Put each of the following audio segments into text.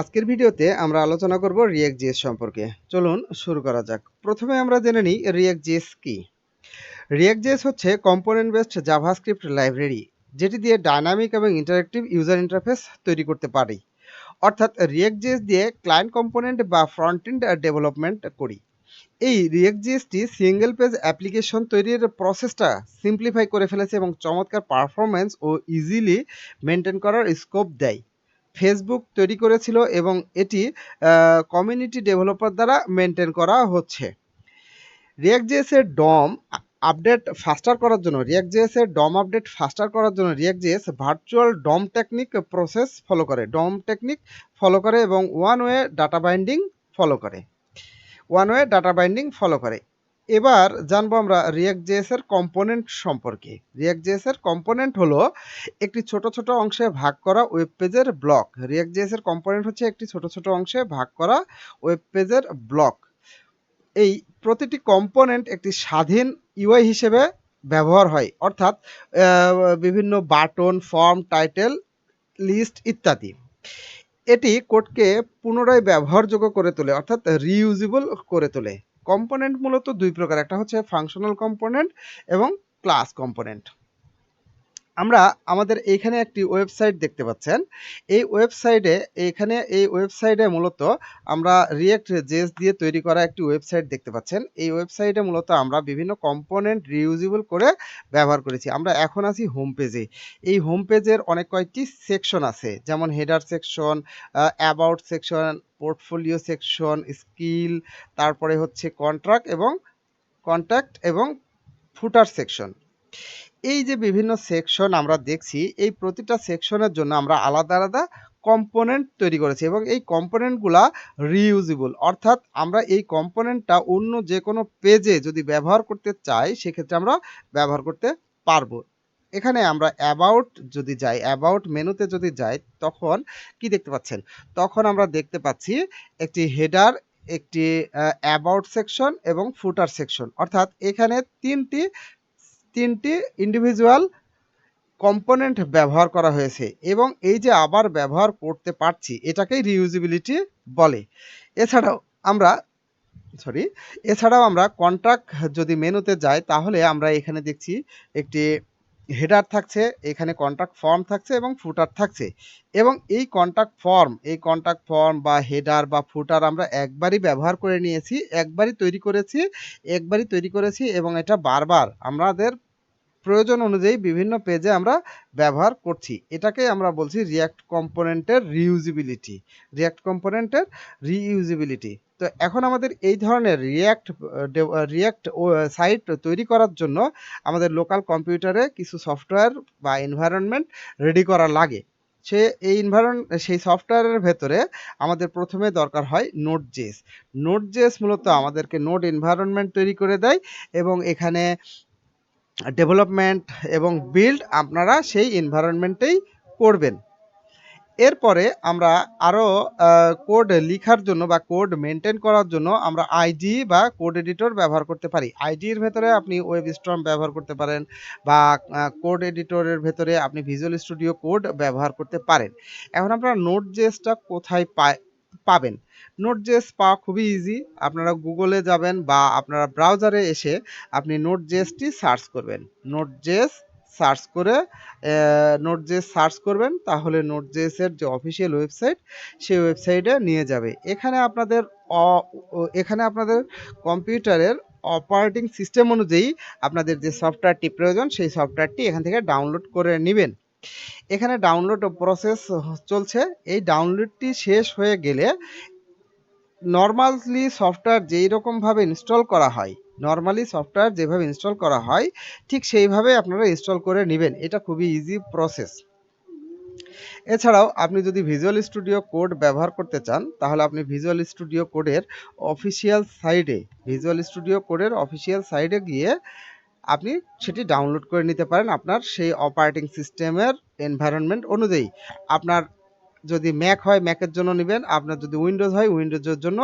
আজকের ভিডিওতে আমরা আলোচনা করব রিয়েক্ট জিএস সম্পর্কে। চলুন শুরু করা যাক। প্রথমে আমরা জেনে নিই রিয়েক্ট জিএস কি। রিয়েক্ট জিএস হচ্ছে কম্পোনেন্ট বেসড জাভাস্ক্রিপ্ট লাইব্রেরি, যেটি দিয়ে ডাইনামিক এবং ইন্টারেক্টিভ ইউজার ইন্টারফেস তৈরি করতে পারি। অর্থাৎ রিয়েক্ট জিএস দিয়ে ক্লায়েন্ট কম্পোনেন্ট বা ফ্রন্ট এন্ড ডেভেলপমেন্ট করি। এই রিয়েক্ট জিএসটি সিঙ্গেল পেজ অ্যাপ্লিকেশন তৈরির প্রসেসটা সিম্পলিফাই করে ফেলেছে এবং চমৎকার পারফরমেন্স ও ইজিলি মেনটেন করার স্কোপ দেয়। ফেসবুক তৈরি করেছিল এবং এটি কমিউনিটি ডেভেলপার দ্বারা মেনটেন করা হচ্ছে। রিয়াক্ট জেএসের ডম আপডেট ফাস্টার করার জন্য রিয়াক্ট জেএসের ডম আপডেট ফাস্টার করার জন্য React virtual DOM technique process follow করে। ডম টেকনিক ফলো করে এবং one way data binding follow করে। One way data binding follow করে। এবার জানব আমরা রিয়াক্ট জেএস এর কম্পোনেন্ট সম্পর্কে। রিয়াক্ট জেএস এর কম্পোনেন্ট হলো একটি ছোট ছোট অংশে ভাগ করা ওয়েব পেজের ব্লক রিয়াক্ট জেএস এর কম্পোনেন্ট হচ্ছে একটি ছোট ছোট অংশে ভাগ করা ওয়েব পেজের ব্লক এই প্রতিটি কম্পোনেন্ট একটি স্বাধীন ইউআই হিসেবে ব্যবহার হয়। অর্থাৎ বিভিন্ন বাটন ফর্ম টাইটেল লিস্ট ইত্যাদি। এটি কোডকে পুনরায় ব্যবহারযোগ্য করে তোলে, অর্থাৎ রিইউজেবল করে তোলে। কম্পোনেন্ট মূলত দুই প্রকার একটা হচ্ছে ফাংশনাল কম্পোনেন্ট এবং ক্লাস কম্পোনেন্ট আমরা আমাদের এইখানে একটি ওয়েবসাইট দেখতে পাচ্ছেন। এই ওয়েবসাইটে এখানে এই ওয়েবসাইটে মূলত আমরা রিয়েক্ট জেস দিয়ে তৈরি করা একটি ওয়েবসাইট দেখতে পাচ্ছেন। এই ওয়েবসাইটে মূলত আমরা বিভিন্ন কম্পোনেন্ট রিউজেবল করে ব্যবহার করেছি। আমরা এখন আছি হোম পেজে এই হোম পেজের অনেক কয়েকটি সেকশন আছে। যেমন header section about section portfolio section skill তারপরে হচ্ছে কন্ট্রাক্ট এবং কন্ট্যাক্ট এবং ফুটার সেকশন এই যে বিভিন্ন সেকশন আমরা দেখছি, এই প্রতিটা সেকশনের জন্য আমরা আলাদা আলাদা কম্পোনেন্ট তৈরি করেছি এবং এই কম্পোনেন্টগুলা রিইউজেবল অর্থাৎ আমরা এই কম্পোনেন্টটা অন্য যে কোনো পেজে যদি ব্যবহার করতে চাই, সেক্ষেত্রে আমরা ব্যবহার করতে পারব। এখানে আমরা অ্যাবাউট যদি যাই অ্যাবাউট মেনুতে যদি যাই, তখন কি দেখতে পাচ্ছেন? তখন আমরা দেখতে পাচ্ছি একটি হেডার একটি অ্যাবাউট সেকশন এবং ফুটার সেকশন অর্থাৎ এখানে তিনটি তিনটি ইন্ডিভিজুয়াল কম্পোনেন্ট ব্যবহার করা হয়েছে এবং এই যে আবার ব্যবহার করতে পারছি, এটাকেই রিউজিবিলিটি বলে। এছাড়াও আমরা সরি এছাড়াও আমরা কন্ট্রাক্ট যদি মেনুতে যাই, তাহলে আমরা এখানে দেখছি একটি হেডার থাকছে, এখানে কন্ট্রাক্ট ফর্ম থাকছে এবং ফুটার থাকছে। এবং এই কন্ট্রাক্ট ফর্ম এই কন্ট্রাক্ট ফর্ম বা হেডার বা ফুটার আমরা একবারই ব্যবহার করে নিয়েছি, একবারই তৈরি করেছি, একবারই তৈরি করেছি এবং এটা বারবার আমাদের প্রয়োজন অনুযায়ী বিভিন্ন পেজে আমরা ব্যবহার করছি। এটাকে আমরা বলছি রিয়াক্ট কম্পোনেন্টের রিউজিবিলিটি রিয়াক্ট কম্পোনেন্টের রিইউজিবিলিটি তো এখন আমাদের এই ধরনের রিয়াক্ট রিয়াক্ট সাইট তৈরি করার জন্য আমাদের লোকাল কম্পিউটারে কিছু সফটওয়্যার বা এনভায়রনমেন্ট রেডি করা লাগে। সে, এই ইনভায়রন সেই সফটওয়্যারের ভেতরে আমাদের প্রথমে দরকার হয় নোট জেস নোট জেস মূলত আমাদেরকে নোট এনভায়রনমেন্ট তৈরি করে দেয় এবং এখানে ডেভেলপমেন্ট এবং বিল্ড আপনারা সেই এনভায়রনমেন্টেই করবেন। এরপরে আমরা আরও কোড লিখার জন্য বা কোড মেনটেন করার জন্য আমরা আইডি বা কোড এডিটর ব্যবহার করতে পারি। আইডির ভেতরে আপনি ওয়েব স্ট্রম ব্যবহার করতে পারেন বা কোড এডিটরের ভেতরে আপনি ভিজুয়াল স্টুডিও কোড ব্যবহার করতে পারেন। এখন আপনারা নোট জেসটা কোথায় পাবেন? নোট জেস পাওয়া খুবই ইজি আপনারা গুগলে যাবেন বা আপনারা ব্রাউজারে এসে আপনি নোট জেসটি সার্চ করবেন। নোট জেস সার্চ করে নোট জেস সার্চ করবেন, তাহলে নোট জেসের যে অফিসিয়াল ওয়েবসাইট সেই ওয়েবসাইটে নিয়ে যাবে। এখানে আপনাদের এখানে আপনাদের কম্পিউটারের অপারেটিং সিস্টেম অনুযায়ী আপনাদের যে সফটওয়্যারটি প্রয়োজন, সেই সফটওয়্যারটি এখান থেকে ডাউনলোড করে নেবেন। এখানে ডাউনলোড প্রসেস চলছে। এই ডাউনলোডটি শেষ হয়ে গেলে নর্মালি সফটওয়্যার যেই রকমভাবে ইনস্টল করা হয় নর্মালি সফটওয়্যার যেভাবে ইনস্টল করা হয়, ঠিক সেইভাবে আপনারা ইনস্টল করে নেবেন। এটা খুবই ইজি প্রসেস এছাড়াও আপনি যদি ভিজুয়াল স্টুডিও কোড ব্যবহার করতে চান, তাহলে আপনি ভিজুয়াল স্টুডিও কোডের অফিসিয়াল সাইডে ভিজুয়াল স্টুডিও কোডের অফিসিয়াল সাইডে গিয়ে আপনি সেটি ডাউনলোড করে নিতে পারেন আপনার সেই অপারেটিং সিস্টেমের এনভায়রনমেন্ট অনুযায়ী। আপনার যদি ম্যাক হয় ম্যাকের জন্য নেবেন। আপনার যদি উইন্ডোজ হয় উইন্ডোজের জন্য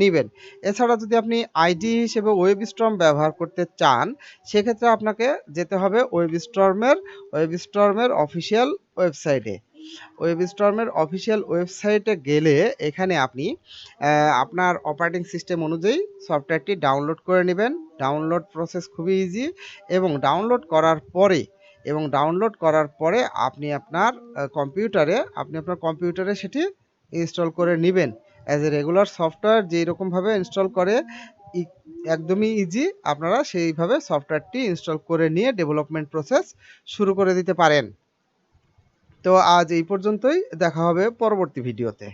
নেবেন। এছাড়া যদি আপনি আইডি হিসেবে ওয়েব স্টর্ম ব্যবহার করতে চান, সেক্ষেত্রে আপনাকে যেতে হবে ওয়েব স্টর্মের ওয়েব স্টর্মের অফিসিয়াল ওয়েবসাইটে ওয়েব স্টর্মের অফিসিয়াল ওয়েবসাইটে গেলে এখানে আপনি আপনার অপারেটিং সিস্টেম অনুযায়ী সফটওয়্যারটি ডাউনলোড করে নেবেন। ডাউনলোড প্রসেস খুবই ইজি এবং ডাউনলোড করার পরে এবং ডাউনলোড করার পরে আপনি আপনার কম্পিউটারে, আপনি আপনার কম্পিউটারে সেটি ইনস্টল করে নেবেন। অ্যাজ এ রেগুলার সফটওয়্যার যেই রকমভাবে ইনস্টল করে একদমই ইজি আপনারা সেইভাবে সফটওয়্যারটি ইনস্টল করে নিয়ে ডেভেলপমেন্ট প্রসেস শুরু করে দিতে পারেন। তো আজ এই পর্যন্তই, দেখা হবে পরবর্তী ভিডিওতে